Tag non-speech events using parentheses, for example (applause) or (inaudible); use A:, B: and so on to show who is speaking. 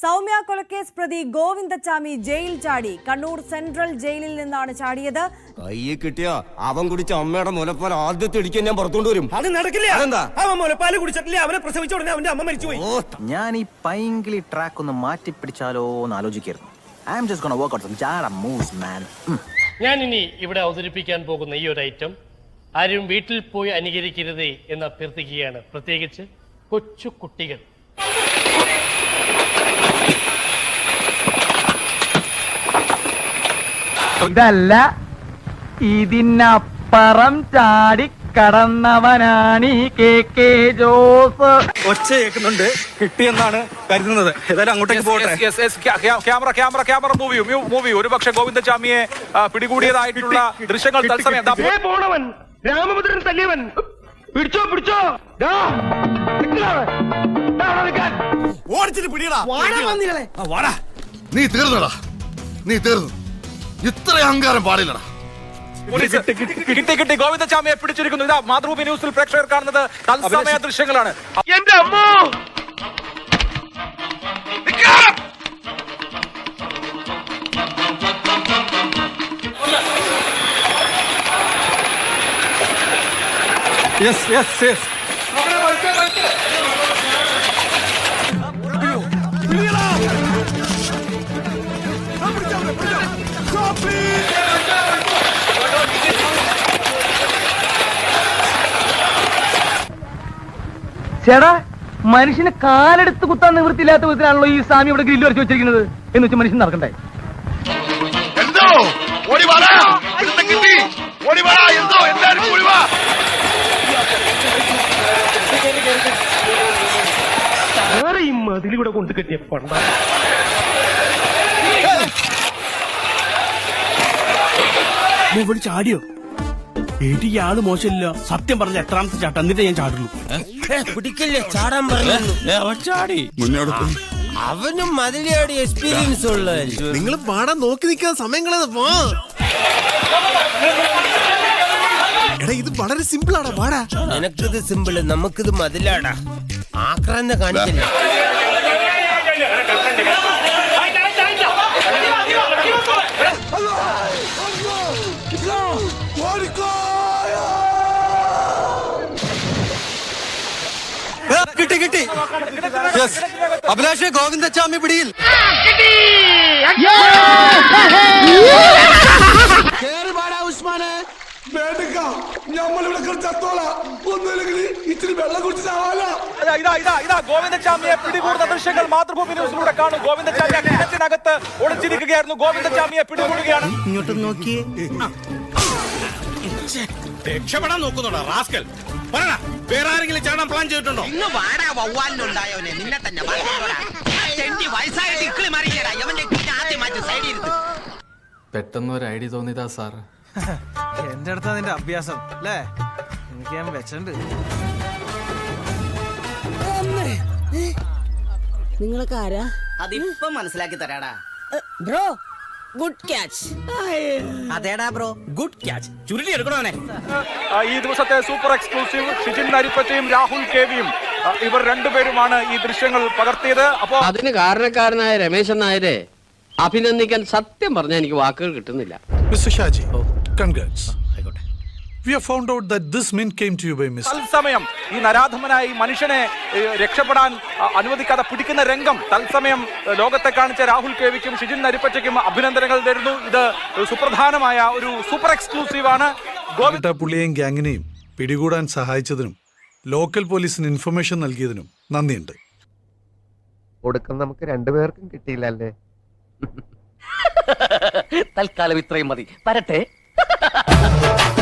A: സൗമ്യ കൊലക്കേസ് പ്രതി ഗോവിന്ദച്ചാമി ജയിൽ ചാടി. കണ്ണൂർ സെൻട്രൽ ജയിലിൽ നിന്നാണ് ചാടിയത്.
B: കയ്യെ കിട്ടിയ അവൻ കുടിച്ച അമ്മയുടെ മുലപ്പാൽ ആദ്യത്തെ ഇടിക്കാൻ ഞാൻ പുറത്തോണ്ട് വരും.
C: അത് നടക്കില്ല.
B: അതെന്താ?
C: അവൻ മുലപ്പാൽ കുടിച്ചിട്ടില്ല. അവനെ പ്രസവിച്ച ഉടനെ അവന്റെ അമ്മ മരിച്ചുപോയി.
D: ഞാൻ ഈ പൈങ്കിളി ട്രാക്ക് ഒന്ന് മാറ്റി പിടിച്ചാലോ എന്ന് ആലോചിക്കായിരുന്നു. I'm just gonna work out some ജാഡ moves man
E: ഞാൻ ഇനി ഇവിടെ അവതരിപ്പിക്കാൻ പോകുന്ന ഈ ഒരു ഐറ്റം ആരും വീട്ടിൽ പോയി അനുകരിക്കരുതേ എന്ന് അഭ്യർത്ഥിക്കുകയാണ്. പ്രത്യേകിച്ച് കൊച്ചു കുട്ടികൾ.
F: ഇതല്ല ഇതിനപ്പുറം ചാടി കടന്നവനാണ് ഈ കെ കെ ജോസ്
C: ഒച്ച കേൾക്കുന്നുണ്ട്. കിട്ടിയെന്നാണ് കരുതുന്നത്. ഏതായാലും അങ്ങോട്ടേക്ക് പോകട്ടെ.
G: Camera camera camera movie movie ഒരുപക്ഷെ ഗോവിന്ദസ്വാമിയെ പിടികൂടിയതായിട്ടുള്ള ദൃശ്യങ്ങൾ തത്സമയം ദാ,
C: പോണവൻ. രാമഭദ്രൻ തല്ലിയവൻ. പിടിച്ചോ പിടിച്ചോ. ഓടിച്ചിട്ട് പിടിയടാ.
H: നീ തീർന്നടാ. നീ തീർന്നു. ഇത്ര അഹങ്കാരം പാടില്ലടാ.
G: പോലീസ് കിട്ടി കിട്ടി ഗോവിന്ദചാമിയെ പിടിച്ചിരിക്കുന്നു. ഇതാ മാതൃഭൂമി ന്യൂസിൽ പ്രേക്ഷകർ കാണുന്നത് തത്സമയ ദൃശ്യങ്ങളാണ്.
C: എന്റെ അമ്മോ! യെസ് യെസ് യെസ്
F: ചേടാ മനുഷ്യന് കാലെടുത്ത് കുത്താൻ നിവൃത്തിയില്ലാത്ത വിധത്തിലാണല്ലോ ഈ സ്വാമി ഇവിടെ ഗ്രില്ല് വരച്ച് വെച്ചിരിക്കുന്നത് എന്ന് വെച്ചാൽ മനുഷ്യൻ നടക്കണ്ടേ?
H: എന്തോ? ഓടി വാടാ. ഒരുത്തൻ കിട്ടി. ഓടി വാടാ. എന്തോ? എല്ലാരും ഓടി വാ.
C: വേറെ ഈ മതിലൂടെ കൊണ്ട് കെട്ടിയ പണ്ട. ചാടിയോ ഏട്ടി ഇയാൾ മോശമില്ല. സത്യം പറഞ്ഞ എത്രാമത്തെ ചാട്ടം? എന്നിട്ട് ഞാൻ ചാടുള്ളൂ.
B: പിടിക്കല്ലേ? ചാടാൻ പറഞ്ഞു അവനും മതിലിയോട് എക്സ്പീരിയൻസ് ഉള്ള
I: നിങ്ങൾ പാടാൻ നോക്കി നിൽക്കാൻ സമയം കളയാതെ പോ. എടാ ഇത് വളരെ സിമ്പിൾ ആടാ പാടാ.
B: നിനക്കിത് സിമ്പിൾ നമുക്കിത് മതിലാടാ. ആക്രാന്ത കാണിക്കില്ല
I: കിട്ടി കിട്ടി. യെസ് അഭിലാഷ് ഗോവിന്ദച്ചാമി പിടിയിൽ.
G: ഇതാ, ഇതാ ഇതാ ഇതാ ഗോവിന്ദചാമിയെ പിടികൂടുന്ന ദൃശ്യങ്ങൾ മാതൃഭൂമി ന്യൂസിലൂടെ കാണും. ഗോവിന്ദചാമി കിണറ്റിനകത്ത് ഒളിച്ചിരിക്കുകയായിരുന്നു. ഗോവിന്ദചാമിയെ പിടികൂടുകയാണ്.
I: ഇങ്ങോട്ട് നോക്കി.
C: രക്ഷപ്പെടാൻ നോക്കുന്നുണ്ടോ റാസ്കൽ? പറയണ വേറെ ആരെങ്കിലും പ്ലാൻ ചെയ്തിട്ടുണ്ടോ?
J: ഇന്ന് വാടാ വവ്വാലിനുണ്ടായവനെ. നിന്നെ തന്നെ. ചെണ്ടി വയസ്സായ ഇക്കിളി മാറിക്കടാ യവന്റെ കുഞ്ഞ് ആദ്യം മാറ്റി സൈഡിൽ ഇരുത്ത്.
K: പെട്ടെന്ന് ഒരു ഐഡിയ തോന്നിയതാ സാർ.
I: എന്റെ അടുത്താ നിന്റെ അഭ്യാസം അല്ലേ? എനിക്ക് ഞാൻ വെച്ചിട്ടുണ്ട്.
J: നിങ്ങൾക്ക് ആരാ? അതിപ്പോ മനസ്സിലാക്കി തരാടാ.
A: ബ്രോ ഗുഡ് ക്യാച്ച്
J: അതേടാ ബ്രോ ഗുഡ് ക്യാച്ച് ചുരുട്ടി എടുക്കണോനെ
G: ആ, ഈ ദിവസത്തെ സൂപ്പർ എക്സ്ക്ലൂസീവ് ഷിജിൻ നരിപ്പറ്റയും രാഹുൽ കേവിയും ഇവർ രണ്ടുപേരുമാണ് ഈ ദൃശ്യങ്ങൾ പകർത്തിയത്. അപ്പോ
J: അതിന് കാരണക്കാരനായ രമേശൻ നായരെ അഭിനന്ദിക്കാൻ സത്യം പറഞ്ഞാൽ എനിക്ക് വാക്കുകൾ കിട്ടുന്നില്ല.
H: Mister Shaji congrats out that this mean came to you by miss
G: തത്സമയം ഈ നരാധമനായ ഈ മനുഷ്യനെ ഏ, രക്ഷപ്പെടാൻ അനുവദിക്കാതെ പിടിക്കുന്ന രംഗം തത്സമയം ഏ, ലോകത്തെ കാണിച്ച രാഹുൽ കേവിക്കും ഷിജിൻ നരിപ്പറ്റയ്ക്കും അഭിനന്ദനങ്ങൾ തരുന്നു ഇത് സുപ്രധാനമായ ഒരു സൂപ്പർ എക്സ്ക്ലൂസീവ് ആണ്. ഗോവിന്ദ്
H: പുള്ളിയെയും ഗ്യാങ്ങിനെയും പിടികൂടാൻ സഹായിച്ചതിനും ലോക്കൽ പോലീസിന് ഇൻഫർമേഷൻ നൽകിയതിനും നന്ദിയുണ്ട്.
D: ഒടുക്കം നമുക്ക് രണ്ടുപേർക്കും കിട്ടിയില്ലല്ലേ? (laughs)
J: തൽക്കാലം ഇത്രയും മതി. വരട്ടെ. (laughs)